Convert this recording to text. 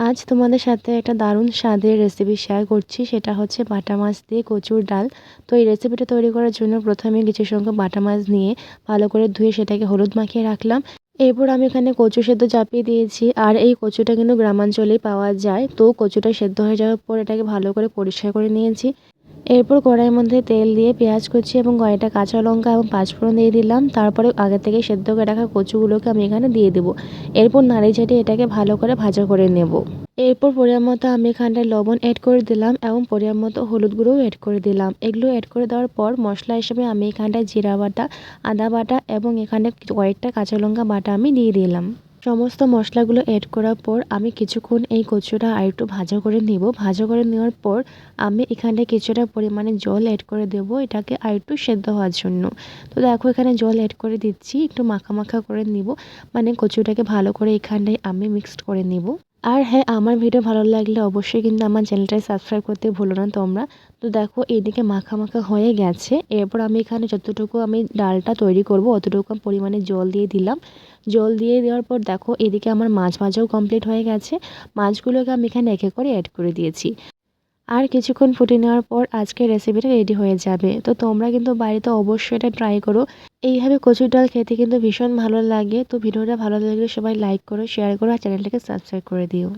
আজ তোমাদের সাথে একটা দারুণ স্বাদের রেসিপি শেয়ার করছি। সেটা হচ্ছে বাটা মাছ দিয়ে কচুর ডাল। তো এই রেসিপিটা তৈরি করার জন্য প্রথমে কিছু সংখ্যক বাটা মাছ নিয়ে ভালো করে ধুয়ে সেটাকে হলুদ মাখিয়ে রাখলাম। এরপর আমি এখানে কচু সেদ্ধ চাপিয়ে দিয়েছি। আর এই কচুটা কিন্তু গ্রামাঞ্চলেই পাওয়া যায়। তো কচুটা সেদ্ধ হয়ে যাওয়ার পর এটাকে ভালো করে পরিষ্কার করে নিয়েছি। এরপর কড়াইয়ের মধ্যে তেল দিয়ে পেঁয়াজ কুচি এবং কয়েকটা কাঁচা লঙ্কা এবং পাঁচফোড়ন দিয়ে দিলাম। তারপরে আগে থেকে সেদ্ধ করে রাখা কচুগুলোকে আমি এখানে দিয়ে দেবো। এরপর নাড়ি ঝাঁটিয়ে এটাকে ভালো করে ভাজা করে নেব। এরপর পরিমাণ মতো আমি এখানটায় লবণ অ্যাড করে দিলাম এবং পরিমাণ মতো হলুদ গুঁড়োও অ্যাড করে দিলাম। এগুলো অ্যাড করে দেওয়ার পর মশলা হিসেবে আমি এখানটায় জিরা বাটা, আদা বাটা এবং এখানে কয়েকটা কাঁচা লঙ্কা বাটা আমি দিয়ে দিলাম। সমস্ত মশলাগুলো অ্যাড করার পর আমি কিছুক্ষণ এই কচুটা আর একটু ভাজা করে নিব। ভাজা করে নেওয়ার পর আমি এখানে কিছুটা পরিমাণে জল অ্যাড করে দেব। এটাকে আর একটু সেদ্ধ হওয়ার জন্য। তো দেখো এখানে জল অ্যাড করে দিচ্ছি। একটু মাখা মাখা করে নিব। মানে কচুটাকে ভালো করে এখানটায় আমি মিক্সড করে নিব। আর হ্যাঁ আমার ভিডিও ভালো লাগলে অবশ্যই কিন্তু আমার চ্যানেলটাকে সাবস্ক্রাইব করতে ভুলো না তোমরা। তো দেখো, এদিকে মাখা মাখা হয়ে গেছে। এরপর আমি এখানে যতটুকু আমি ডালটা তৈরি করব, অতটুকু পরিমাণে জল দিয়ে দিলাম। জল দিয়ে দেওয়ার পর দেখো, এদিকে আমার মাছ ভাজাও কমপ্লিট হয়ে গেছে। মাছগুলোকে আমি এখানে একে করে অ্যাড করে দিয়েছি। আর কিছুক্ষণ ফুটে নেওয়ার পর আজকে রেসিপিটা রেডি হয়ে যাবে। তো তোমরা কিন্তু বাড়িতে অবশ্যই এটা ট্রাই করো। এইভাবে কচুর ডাল খেতে কিন্তু ভীষণ ভালো লাগে। তো ভিডিওটা ভালো লাগলে সবাই লাইক করো শেয়ার করো, আর চ্যানেলটাকে সাবস্ক্রাইব করে দিও।